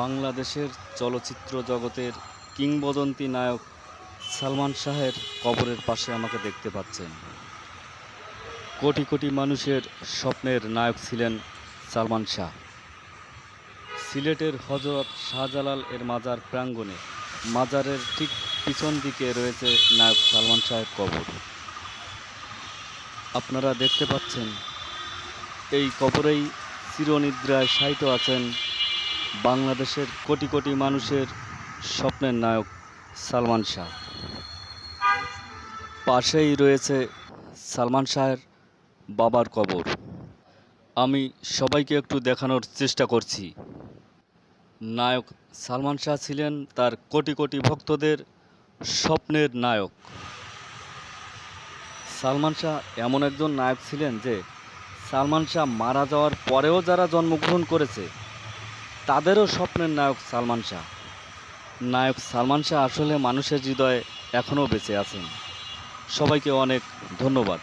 বাংলাদেশের চলচ্চিত্র জগতের কিংবদন্তি নায়ক সালমান শাহের কবরের পাশে আমাকে দেখতে পাচ্ছেন। কোটি কোটি মানুষের স্বপ্নের নায়ক ছিলেন সালমান শাহ। সিলেটের হজরত শাহজালাল এর মাজার প্রাঙ্গণে, মাজারের ঠিক পিছন দিকে রয়েছে নায়ক সালমান শাহের কবর। আপনারা দেখতে পাচ্ছেন, এই কবরেই চিরনিদ্রায় শায়িত আছেন বাংলাদেশের কোটি কোটি মানুষের স্বপ্নের নায়ক সালমান শাহ। পাশেই রয়েছে সালমান শাহের বাবার কবর। আমি সবাইকে একটু দেখানোর চেষ্টা করছি। নায়ক সালমান শাহ ছিলেন তার কোটি কোটি ভক্তদের স্বপ্নের নায়ক। সালমান শাহ এমন একজন নায়ক ছিলেন যে সালমান শাহ মারা যাওয়ার পরেও যারা জন্মগ্রহণ করেছে তাদেরও স্বপ্নের নায়ক সালমান শাহ। নায়ক সালমান শাহ আসলে মানুষের হৃদয়ে এখনও বেঁচে আছেন। সবাইকে অনেক ধন্যবাদ।